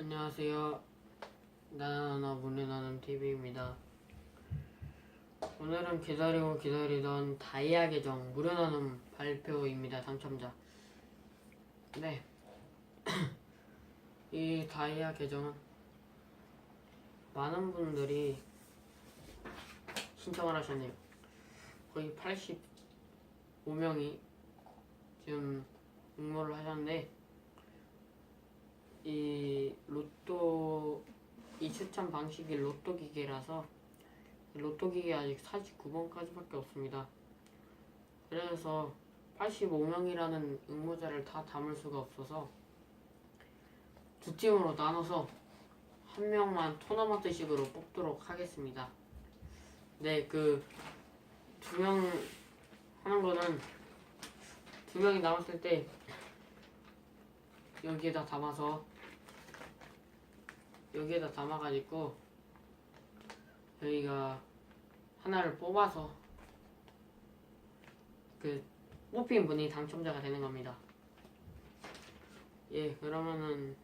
안녕하세요. 나나나 문해나는 TV입니다. 오늘은 기다리고 기다리던 다이아 계정 무료나눔 발표입니다. 당첨자. 네. 이 다이아 계정은 많은 분들이 신청을 하셨네요. 거의 85명이 지금 응모를 하셨는데 이 로또 이 추천 방식이 로또 기계라서 로또 기계 아직 49번까지밖에 없습니다. 그래서 85명이라는 응모자를 다 담을 수가 없어서 두 팀으로 나눠서 한 명만 토너먼트식으로 뽑도록 하겠습니다. 네, 그 두 명 하는 거는 두 명이 남았을 때 여기에다 담아서 여기에다 담아가지고 저희가 하나를 뽑아서 그 뽑힌 분이 당첨자가 되는 겁니다. 예, 그러면은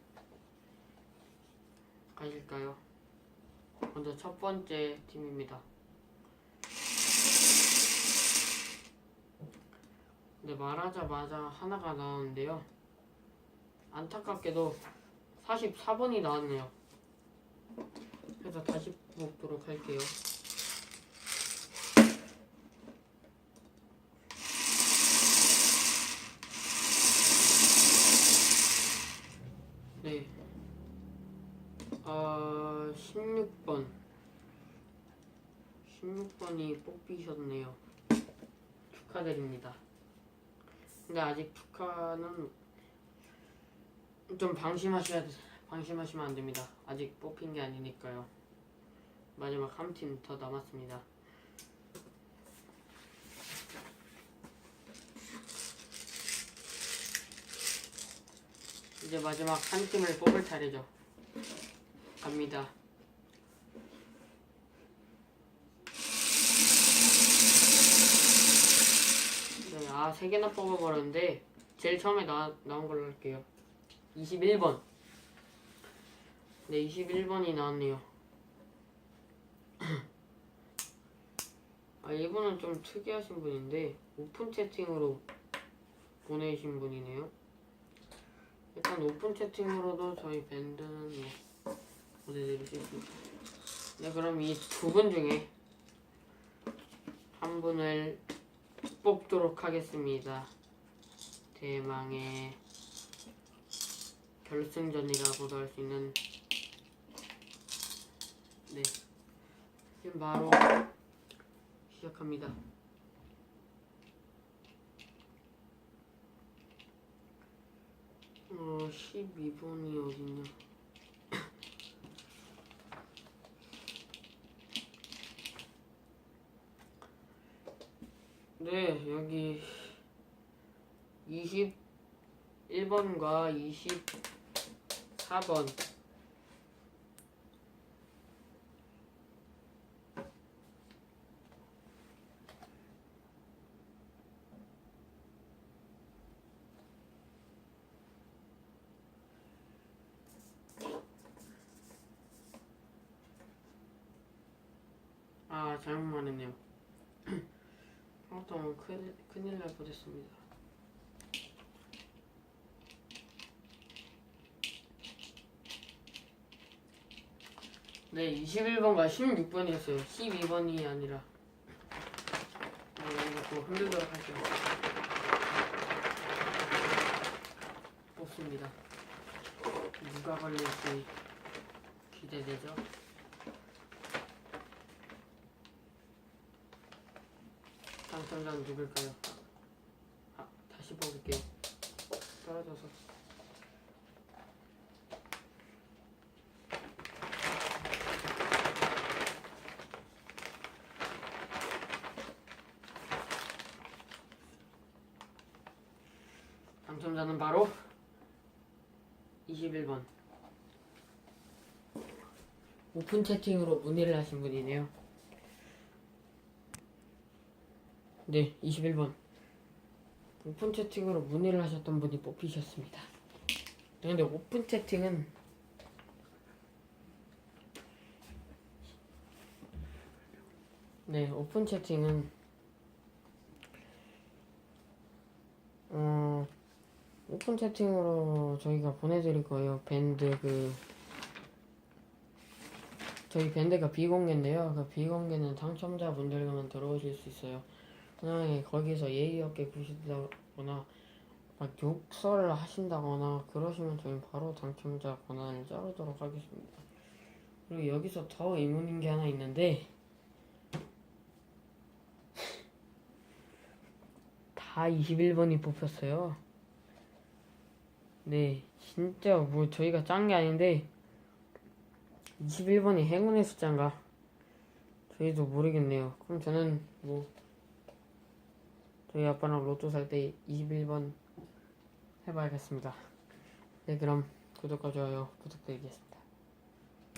가실까요? 먼저 첫 번째 팀입니다. 근데 말하자마자 하나가 나오는데요. 안타깝게도 44번이 나왔네요. 그래서 다시 뽑도록 할게요. 네. 아, 16번. 16번이 뽑히셨네요. 축하드립니다. 근데 아직 축하는 좀 방심하셔야 돼. 방심하시면 안 됩니다. 아직 뽑힌 게 아니니까요. 마지막 한 팀 더 남았습니다. 이제 마지막 한 팀을 뽑을 차례죠. 갑니다. 네, 아, 세 개나 뽑아버렸는데, 제일 처음에 나, 나온 걸로 할게요. 21번. 네, 21번이 나왔네요. 아, 이분은 좀 특이하신 분인데, 오픈 채팅으로 보내신 분이네요. 일단 오픈 채팅으로도 저희 밴드는 뭐 보내드릴 수 있습니다. 네, 그럼 이 두 분 중에 한 분을 뽑도록 하겠습니다. 대망의 결승전이라고도 할 수 있는 네 지금 바로 시작합니다. 어 12번이 어딨냐? 네 여기 21번과 24번. 아 잘못 말했네요. 아무튼 큰일, 큰일 날 뻔했습니다 네 21번과 16번이었어요 12번이 아니라 네, 또 흔들도록 할게요 뽑습니다 누가 걸릴지 기대되죠? 당첨자는 누굴까요? 아, 다시 뽑을게요. 떨어져서. 정답자는 바로 21번. 오픈 채팅으로 문의를 하신 분이네요. 네, 21번. 오픈 채팅으로 문의를 하셨던 분이 뽑히셨습니다. 네, 근데 오픈 채팅은 네, 오픈 채팅은 오픈 채팅으로 저희가 보내드릴 거예요. 밴드 그 저희 밴드가 비공개인데요. 그 비공개는 당첨자분들만 들어오실 수 있어요. 만약에 거기서 예의 없게 구시다거나 막 욕설을 하신다거나 그러시면 저희 바로 당첨자 권한을 자르도록 하겠습니다. 그리고 여기서 더 의문인 게 하나 있는데 다 21번이 뽑혔어요. 네, 진짜 뭐 저희가 짠 게 아닌데 21번이 행운의 숫자인가? 저희도 모르겠네요. 그럼 저는 뭐 저희 아빠랑 로또 살 때 21번 해봐야겠습니다. 네, 그럼 구독과 좋아요 부탁드리겠습니다.